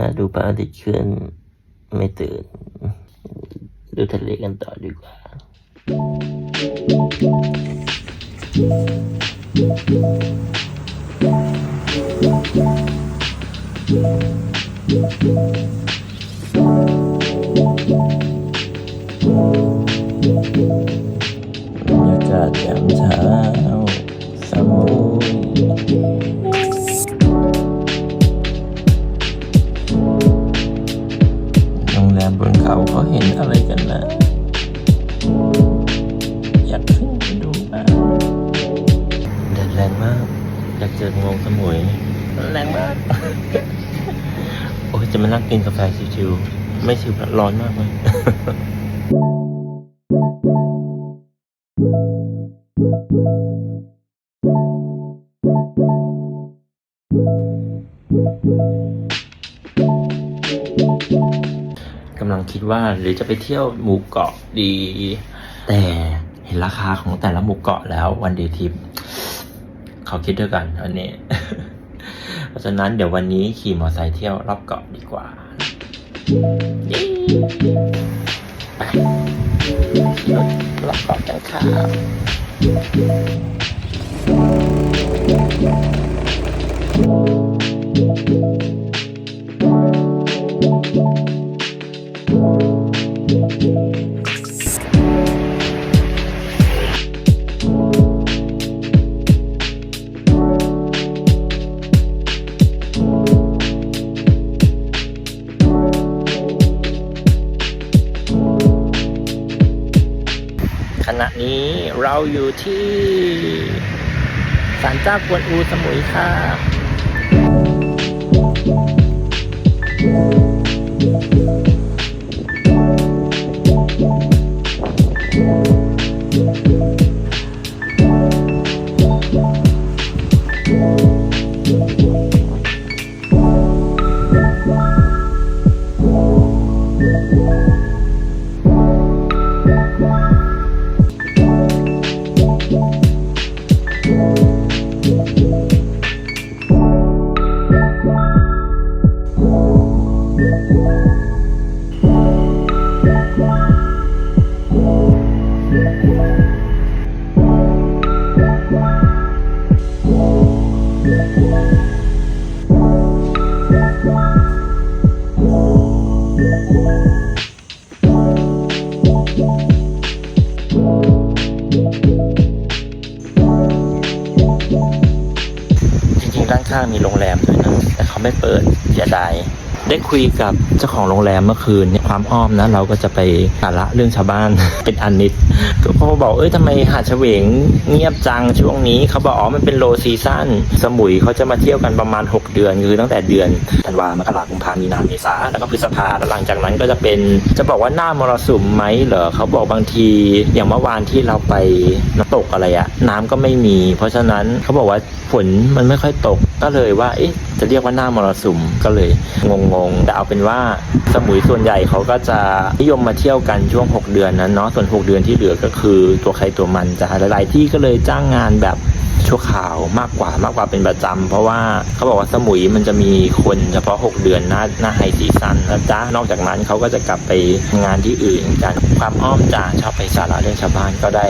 มาดูพระอาทิตย์ขึ้น ไม่ตื่น ดูทะเลกันต่อดีกว่า บรรยากาศยามเช้าสมุย เขาเขาเห็นอะไรกันนะ อยากขึ้นไปดูบ้างแดดแรงมาก อยากเจอเมืองสมุยแรงมาก โอ้ยจะมานั่งกินกาแฟชิวๆไม่ชิวร้อนมากเลยกำลังคิดว่าหรือจะไปเที่ยวหมู่เกาะดี แต่เห็นราคาของแต่ละหมู่เกาะแล้ววันเดย์ทริปเขาคิดด้วยกันอันนี้ เพราะฉะนั้นเดี๋ยววันนี้ขี่มอเตอร์ไซค์เที่ยวรอบเกาะดีกว่าเย้ไปขี่รถรอบเกาะกันค่ะ นี้เราอยู่ที่ศาลเจ้ากวนอูสมุยค่ะจริงๆด้ ข้างมีโรงแรมด้วยนะแต่เขาไม่เปิดเสียดาย ได้คุยกับเจ้าของโรงแรมเมื่อคืนเนี่ยความอ้อมนะ เราก็จะไปสาระเรื่องชาวบ้าน เป็นอันนิดก็เขาบอกเอ้ยทำไมหาดเฉวงเงียบจังช่วงนี้เขาบอกอ๋อมันเป็นโลซีซั่นสมุยเขาจะมาเที่ยวกันประมาณ 6 เดือนคือตั้งแต่เดือนธันวามกราคมกุมภามีนาเมษาแล้วก็พฤษภาแล้วหลังจากนั้นก็จะเป็นจะบอกว่าหน้ามรสุมไหมเหรอเขาบอกบางทีอย่างเมื่อวานที่เราไปน้ำตกอะไรอะน้ำก็ไม่มี เพราะฉะนั้นเขาบอกว่าฝนมันไม่ค่อยตกก็เลยว่าเอ๊ะจะเรียกว่าหน้ามรสุมก็เลยงงๆแต่เอาเป็นว่าสมุยส่วนใหญ่เขาก็จะนิยมมาเที่ยวกันช่วง 6 เดือนนั้นเนาะส่วน 6 เดือนที่เหลือก็คือตัวใครตัวมันจะหลายๆที่ก็เลยจ้างงานแบบชั่วคราวมากกว่ามากกว่าเป็นประจำเพราะว่าเขาบอกว่าสมุยมันจะมีคนเฉพาะ 6 เดือนหน้าหน้าไฮซีซั่นนะจ๊ะนอกจากนั้นเขาก็จะกลับไปงานที่อื่นกันความอ้อมจาชอบไปสาระเรื่องชาวบ้านก็ได้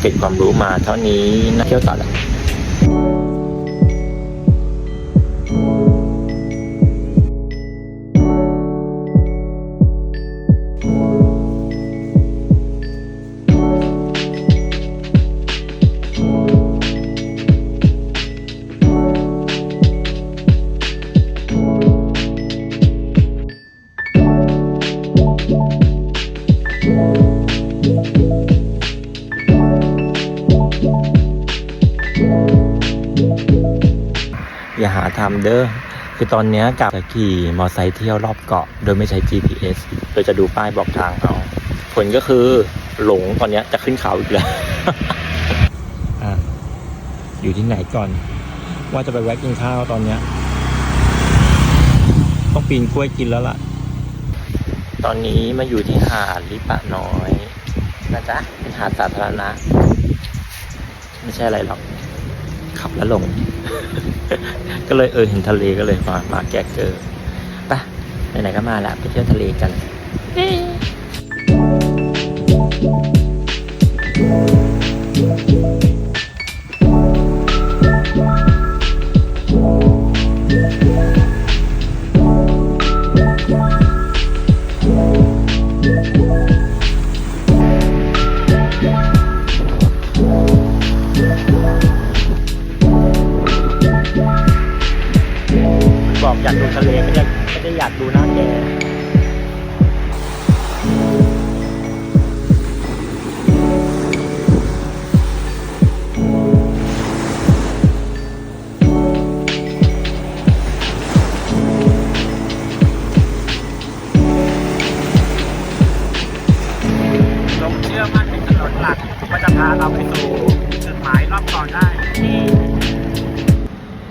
เก็บความรู้มาเท่านี้นะเที่ยวต่อเลย เด้อคือตอนนี้กับจะขี่มอไซค์เที่ยวรอบเกาะ โดยไม่ใช้ GPS โดยจะดูป้ายบอกทางเอา ผลก็คือหลงตอนนี้จะขึ้นเขาอีกแล้วออยู่ที่ไหนก่อน ว่าจะไปแวะกินข้าวตอนนี้ต้องปีนกล้วยกินแล้วล่ะ ตอนนี้มาอยู่ที่หาดลิปะน้อยนะจ๊ะเป็นหาดสาธารณะ ไม่ใช่อะไรหรอก ขับแล้วลง ก็เลยเออเห็นทะเลก็เลยมามาแกะเจอไปไหนๆก็มาละไปเที่ยวทะเลกันบอ ทะเลไม่ได้ไม่ได้อยากดูหน้าแกลงเชื่อมั่นในถนนหลักว่าจะพาเราไปสู่จุดหมายรอบก่อนได้ที่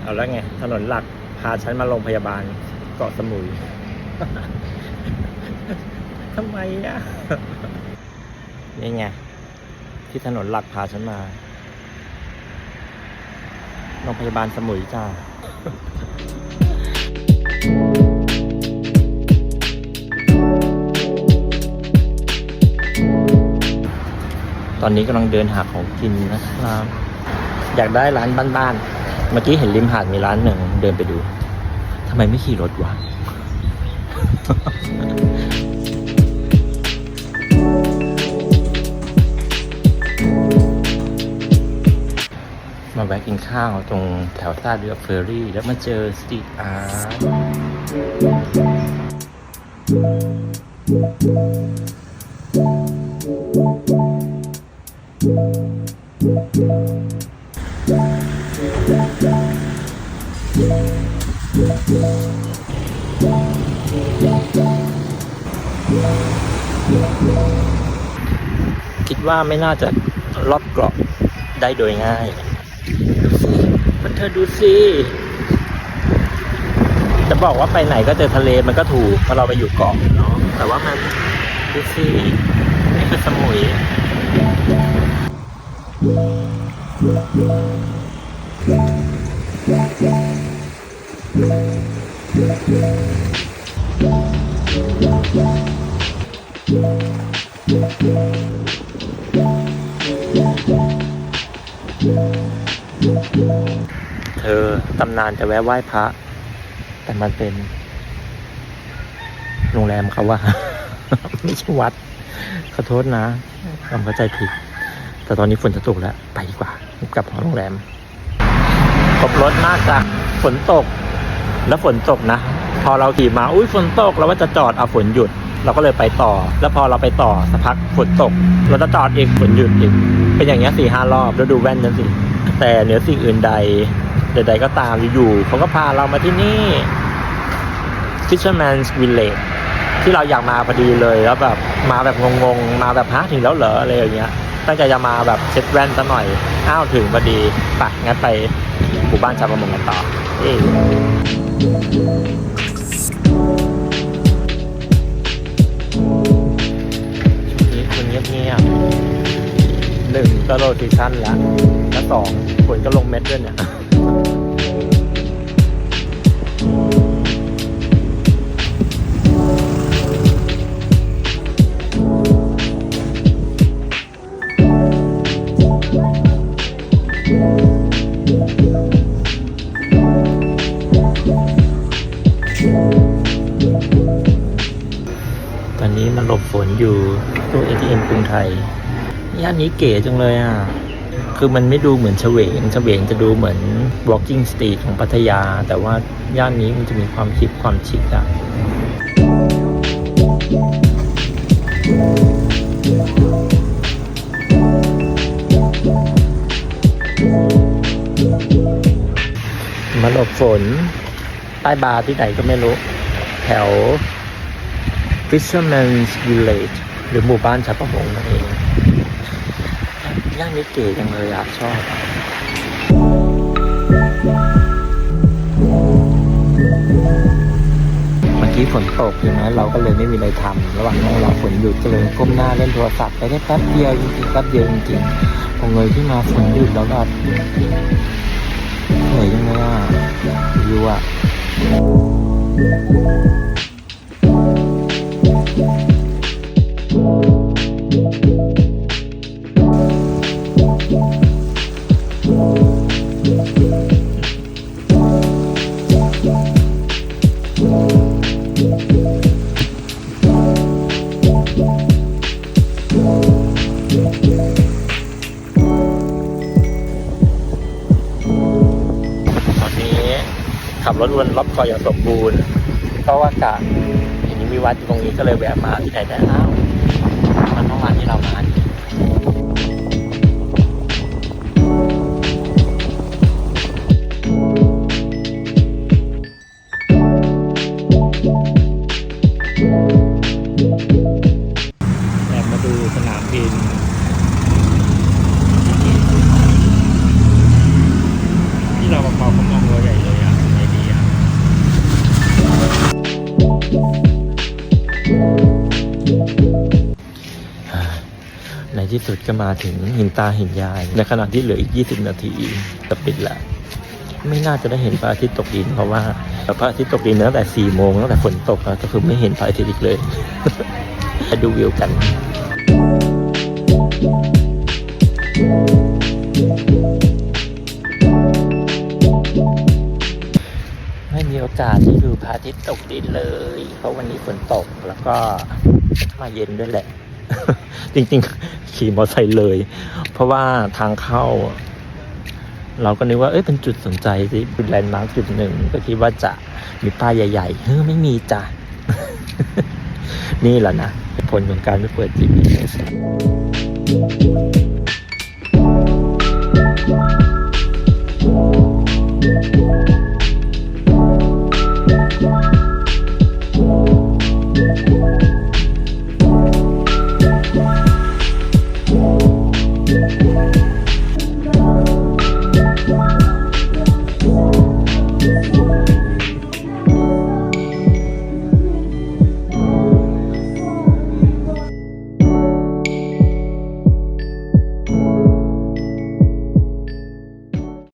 เอาแล้วไงถนนหลัก พาฉันมาโรงพยาบาลเกาะสมุยทำไมอะ นี่ไง ที่ถนนหลักพาฉันมา โรงพยาบาลสมุยจ้าตอนนี้กำลังเดินหาของกินนะครับ อยากได้ร้านบ้านๆ เมื่อกี้เห็นริมหาดมีร้านหนึ่งเดินไปดูทำไมไม่ขี่รถวะมาแวะกินข้าวตรงแถวท่าเรือเฟอร์รี่ แล้วมาเจอสตรีทอาร์ต คิดว่าไม่น่าจะลอดเกราะได้โดยง่ายมันเธอดูสิ จะบอกว่าไปไหนก็เจอทะเลมันก็ถูกเพราะเราไปอยู่เกาะเนาะแต่ว่ามันดูสินี่คือสมุยเเธอตำนานจะแวะไหว้พระ แต่มันเป็น โรงแรมเขาว่า ไม่ใช่วัด ขอโทษนะผมเข้าใจผิด แต่ตอนนี้ฝนจะตกแล้ว ไปดีกว่า กลับหอโรงแรมครบรถมากจ้ะฝนตก แล้วฝนตกนะ พอเราขี่มาอุ้ยฝนตกเราว่าจะจอดเอาฝนหยุด เราก็เลยไปต่อ แล้วพอเราไปต่อสักพักฝนตก เราจะจอดอีกฝนหยุดอีกเป็นอย่างเงี้ยสี่ห้ารอบแล้วดูแว่นนั้นสิแต่เหนือสิ่งอื่นใดใดๆก็ตามอยู่ๆเขาก็พาเรามาที่นี่ Fisherman's Village ที่เราอยากมาพอดีเลยแล้วแบบมาแบบงงๆ มาแบบฮะถึงแล้วเหรออะไรอย่างเงี้ยตั้งใจจะมาแบบเช็ดแว่นซะหน่อย อ้าวถึงพอดีไปงั้นไปหมู่บ้านชาวประมงกันต่อเอ้ นึ่งก็โรทีชั่นแล้วแล้วสองฝนก็ลงเม็ดด้วยเนี่ยตอนนี้มันหลบฝนอยู่ตู้ ATM กรุงไทย ย่านนี้เก๋จังเลยอะ คือมันไม่ดูเหมือนเฉวงเฉวงจะดูเหมือน walking street ของพัทยา แต่ว่าย่านนี้มันจะมีความคิดความชิคอะมาหลบฝน ใต้บาร์ที่ไหนก็ไม่รู้ แถว Fisherman's Village หรือหมู่บ้านชาวประมงนั่นเอง ย่านนี้เก๋จังเลยอะชอบเมื่อกี้ฝนตกใช่ไหมเราก็เลยไม่มีอะไรทำระหว่างนั้นเราฝนหยุดก็เลยก้มหน้าเล่นโทรศัพท์ไปได้แป๊บเดียวจริงๆแป๊บเดียวจริงๆพอเงยขึ้นมาฝนหยุดแล้วแบบเหนื่อยยังไงอะวิวอะ ขับรถวนรอบคอยอย่างสมบูรณ์เพราะว่ากะเห็นมีวัดตรงนี้ก็เลยแวะมาที่ไหนได้อ้าวมันเมื่อวานที่เรามาแอบมาดูสนามบิน ที่สุดก็มาถึงหินตาหินยาย ในขณะที่เหลืออีก 20 นาทีจะปิดแล้วไม่น่าจะได้เห็นพระอาทิตย์ตกดิน เพราะว่าพระอาทิตย์ตกดินตั้งแต่4โมงตั้งแต่ฝนตกแล้วก็คือไม่เห็นพระอาทิตย์อีกเลยไปดูวิวกันไม่มีโอกาสได้ดูพระอาทิตย์ตกดินเลย เพราะวันนี้ฝนตกแล้วก็มาเย็นด้วยแหละ จริง ๆ ขี่มอเตอร์ไซค์เลย เพราะว่าทางเข้า เราก็นึกว่าเอ้ยเป็นจุดสนใจที่เป็นแลนด์มาร์คจุดหนึ่งก็คิดว่าจะมีป้ายใหญ่ๆเฮ้ยไม่มีจ้ะนี่แหละนะผลของการไม่เปิด GPS うん。